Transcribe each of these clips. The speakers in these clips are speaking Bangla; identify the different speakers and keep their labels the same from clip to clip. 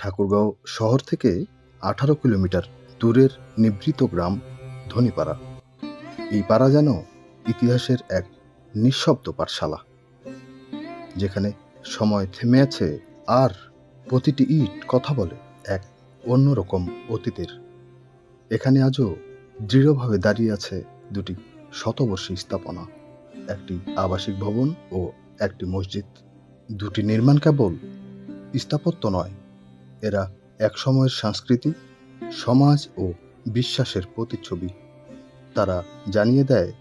Speaker 1: ঠাকুরগাঁও শহর থেকে আঠারো কিলোমিটার দূরের নিভৃত গ্রাম ধনীপাড়া। এই পাড়া যেন ইতিহাসের এক নিঃশব্দ পাঠশালা, যেখানে সময় থেমে আছে আর প্রতিটি ইট কথা বলে এক অন্যরকম অতীতের। এখানে আজও দৃঢ়ভাবে দাঁড়িয়ে আছে দুটি শতবর্ষী স্থাপনা, একটি আবাসিক ভবন ও একটি মসজিদ। দুটি নির্মাণ কেবল স্থাপত্য নয় এরা এক সময়ের সংস্কৃতি সমাজ ও বিশ্বাসের প্রতিচ্ছবি। তারা জানিয়ে দেয়,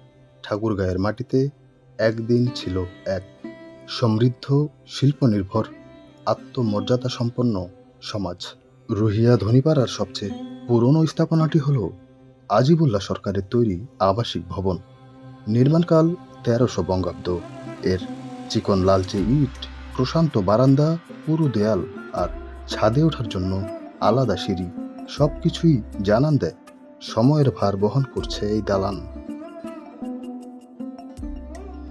Speaker 1: ঠাকুরগাঁয়ের মাটিতে একদিন ছিল এক সমৃদ্ধ, শিল্পনির্ভর আত্মমর্যাদা সম্পন্ন সমাজ। রুহিয়া ধনীপাড়ার সবচেয়ে পুরনো স্থাপনাটি হল আজিবুল্লাহ সরকারের তৈরি আবাসিক ভবন। নির্মাণকাল তেরোশো বঙ্গাব্দ। এর চিকন লালচে ইট, প্রশান্ত বারান্দা, পুরু দেয়াল আর ছাদে ওঠার জন্য আলাদা সিঁড়ি। সব কিছুই জানান দেয়, সময়ের ভার বহন করছে এই দালান।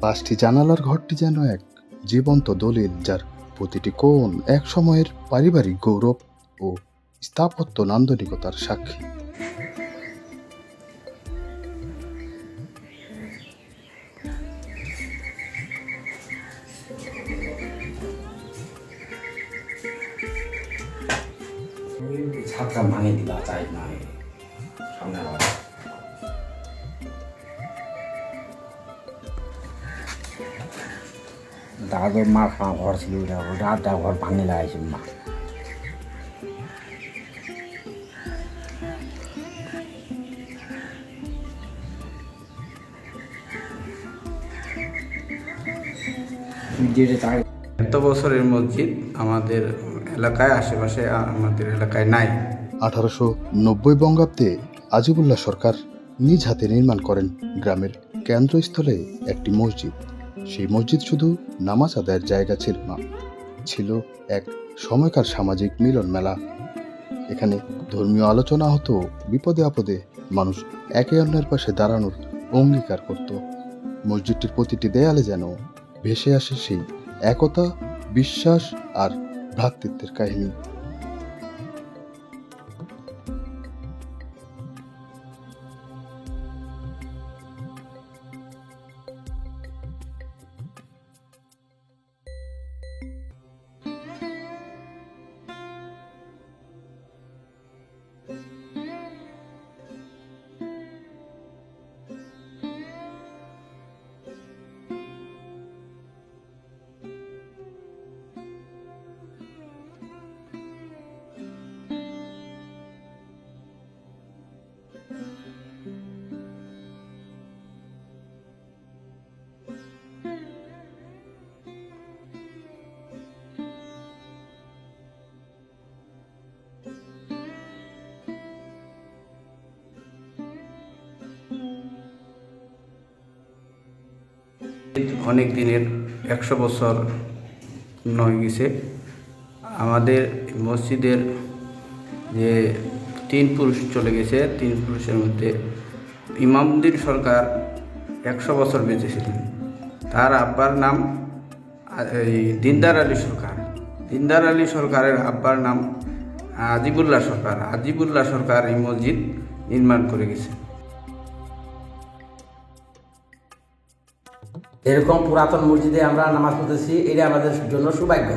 Speaker 1: পাঁচটি জানালার ঘরটি যেন এক জীবন্ত দলিল যার প্রতিটি কোণ এক সময়ের পারিবারিক গৌরব ও স্থাপত্য নান্দনিকতার সাক্ষী।
Speaker 2: ছাদটা ভাঙে দিলা চাই না সামনে আবার। দাদর মা খাওয়া ঘর ছিল ওটা ওটা ঘর ভাঙে লাগাইছে মা। যেটা
Speaker 3: এত বছরের মসজিদ আমাদের এলাকায়, আশেপাশে আমাদের এলাকায় নাই।
Speaker 1: আঠারোশো নব্বই বঙ্গাব্দে আজিবুল্লাহ সরকার নিজ হাতে নির্মাণ করেন গ্রামের কেন্দ্রস্থলে একটি মসজিদ। সেই মসজিদ শুধু নামাজ আদায়ের জায়গা ছিল না, ছিল এক সময়কার সামাজিক মিলন মেলা। এখানে ধর্মীয় আলোচনা হতো, বিপদে আপদে মানুষ একে অন্যের পাশে দাঁড়ানোর অঙ্গীকার করত। মসজিদটির প্রতিটি দেয়ালে যেন ভেসে আসে সেই একতা, বিশ্বাস আর ভ্রাতৃত্বের কাহিনী
Speaker 3: অনেক দিনের, একশো বছর নয় গেছে। আমাদের মসজিদের যে তিন পুরুষ চলে গেছে, তিন পুরুষের মধ্যে ইমামুদ্দিন সরকার একশো বছর বেঁচে ছিলেন। তার আব্বার নাম এই দিনদার আলী সরকার। দিনদার আলী সরকারের আব্বার নাম আজিবুল্লাহ সরকার। আজিবুল্লাহ সরকার এই মসজিদ নির্মাণ করে গেছে।
Speaker 2: এরকম পুরাতন মসজিদে আমরা নামাজ পড়তেছি এটা আমাদের জন্য সৌভাগ্য।